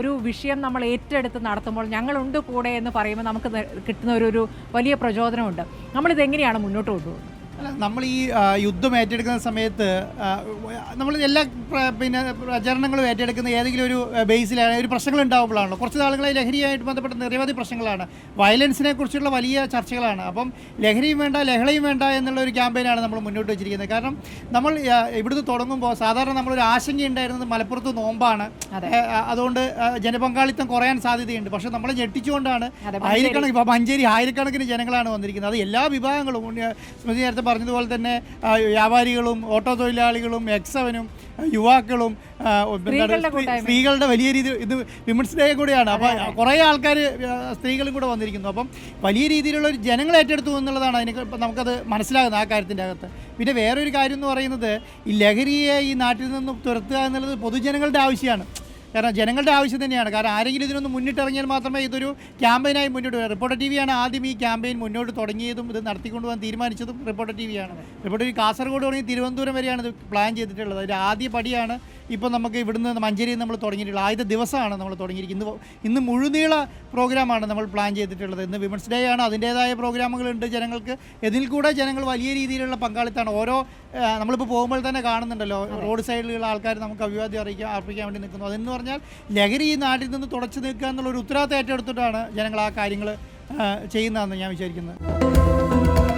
ഒരു വിഷയം നമ്മൾ ഏറ്റെടുത്ത് നടത്തുമ്പോൾ ഞങ്ങളുണ്ട് കൂടെ എന്ന് പറയുമ്പോൾ നമുക്ക് കിട്ടുന്ന ഒരു വലിയ പ്രചോദനമുണ്ട്. നമ്മളിതെങ്ങനെയാണ് മുന്നോട്ട് കൊണ്ടുപോകുന്നത്? നമ്മൾ ഈ യുദ്ധം ഏറ്റെടുക്കുന്ന സമയത്ത് നമ്മൾ എല്ലാ പിന്നെ പ്രചരണങ്ങളും ഏറ്റെടുക്കുന്ന ഏതെങ്കിലും ഒരു ബേസിലാണ് ഒരു പ്രശ്നങ്ങൾ ഉണ്ടാകുമ്പോഴാണല്ലോ കുറച്ച് നാളുകളെ ലഹരിയായിട്ട് ബന്ധപ്പെട്ട നിരവധി പ്രശ്നങ്ങളാണ്. വയലൻസിനെ കുറിച്ചുള്ള വലിയ ചർച്ചകളാണ്. അപ്പം ലഹരിയും വേണ്ട ലഹളയും വേണ്ട എന്നുള്ള ഒരു ക്യാമ്പയിനാണ് നമ്മൾ മുന്നോട്ട് വെച്ചിരിക്കുന്നത്. കാരണം നമ്മൾ ഇവിടുന്ന് തുടങ്ങുമ്പോൾ സാധാരണ നമ്മളൊരു ആശങ്ക ഉണ്ടായിരുന്നത് മലപ്പുറത്ത് നോമ്പാണ്. അതുകൊണ്ട് ജനപങ്കാളിത്തം കുറയാൻ സാധ്യതയുണ്ട്. പക്ഷെ നമ്മൾ ഞെട്ടിച്ചുകൊണ്ടാണ് ആയിരക്കണക്കിന് ഇപ്പോൾ മഞ്ചേരി ആയിരക്കണക്കിന് ജനങ്ങളാണ് വന്നിരിക്കുന്നത്. അത് എല്ലാ വിഭാഗങ്ങളും സ്മൃതി നേരത്തെ പറഞ്ഞതുപോലെ തന്നെ വ്യാപാരികളും ഓട്ടോ തൊഴിലാളികളും എക്സവനും യുവാക്കളും സ്ത്രീകളുടെ വലിയ രീതിയിൽ ഇത് വിമൻസ് ഡേ കൂടിയാണ്. അപ്പോൾ കുറേ ആൾക്കാർ സ്ത്രീകളും കൂടെ വന്നിരിക്കുന്നു. അപ്പം വലിയ രീതിയിലുള്ള ഒരു ജനങ്ങൾ ഏറ്റെടുത്തു എന്നുള്ളതാണ് അതിന് നമുക്കത് മനസ്സിലാകുന്നത് ആ കാര്യത്തിന്റെ അകത്ത്. പിന്നെ വേറൊരു കാര്യം എന്ന് പറയുന്നത് ഈ ലഹരിയെ ഈ നാട്ടിൽ നിന്നും തുരത്തുക എന്നുള്ളത് പൊതുജനങ്ങളുടെ ആവശ്യമാണ്. കാരണം ജനങ്ങളുടെ ആവശ്യം തന്നെയാണ്. കാരണം ആരെങ്കിലും ഇതിനൊന്ന് മുന്നിട്ടിറങ്ങിയാൽ മാത്രമേ ഇതൊരു ക്യാമ്പയിനായി മുന്നോട്ട് വരാം റിപ്പോർട്ടർ ടി വിയാണ് ആദ്യം ഈ ക്യാമ്പയിൻ മുന്നോട്ട് തുടങ്ങിയതും ഇത് നടത്തിക്കൊണ്ടുപോകാൻ തീരുമാനിച്ചതും റിപ്പോർട്ടർ ടി വിയാണ് റിപ്പോർട്ടർ കാസർഗോഡ് തുടങ്ങി തിരുവനന്തപുരം വരെയാണ് ഇത് പ്ലാൻ ചെയ്തിട്ടുള്ളത്. അതിന്റെ ആദ്യ പടിയാണ് ഇപ്പോൾ നമുക്ക് ഇവിടുന്ന് മഞ്ചേരിയിൽ നമ്മൾ തുടങ്ങിയിട്ടുള്ളത്. ആദ്യത്തെ ദിവസമാണ് നമ്മൾ തുടങ്ങിയിരിക്കുന്നത്. ഇന്ന് ഇന്ന് മുഴുനീള പ്രോഗ്രാമാണ് നമ്മൾ പ്ലാൻ ചെയ്തിട്ടുള്ളത്. ഇന്ന് വിമൻസ് ഡേ ആണ്. അതിന്റേതായ പ്രോഗ്രാമുകളുണ്ട് ജനങ്ങൾക്ക്. ഇതിൽ കൂടെ ജനങ്ങൾ വലിയ രീതിയിലുള്ള പങ്കാളിത്തമാണ്. ഓരോ നമ്മളിപ്പോൾ പോകുമ്പോൾ തന്നെ കാണുന്നുണ്ടല്ലോ. റോഡ് സൈഡിലുള്ള ആൾക്കാർ നമുക്ക് അഭിവാദ്യം അറിയിക്കാൻ അർപ്പിക്കാൻ വേണ്ടി നിൽക്കുന്നു. അതെന്ന് പറഞ്ഞാൽ ലഹരി ഈ നാട്ടിൽ നിന്ന് തുടച്ചു നിൽക്കുക എന്നുള്ള ഒരു ഉത്തരവാദിത്തം ഏറ്റെടുത്തിട്ടാണ് ജനങ്ങൾ ആ കാര്യങ്ങൾ ചെയ്യുന്നതെന്ന് ഞാൻ വിചാരിക്കുന്നത്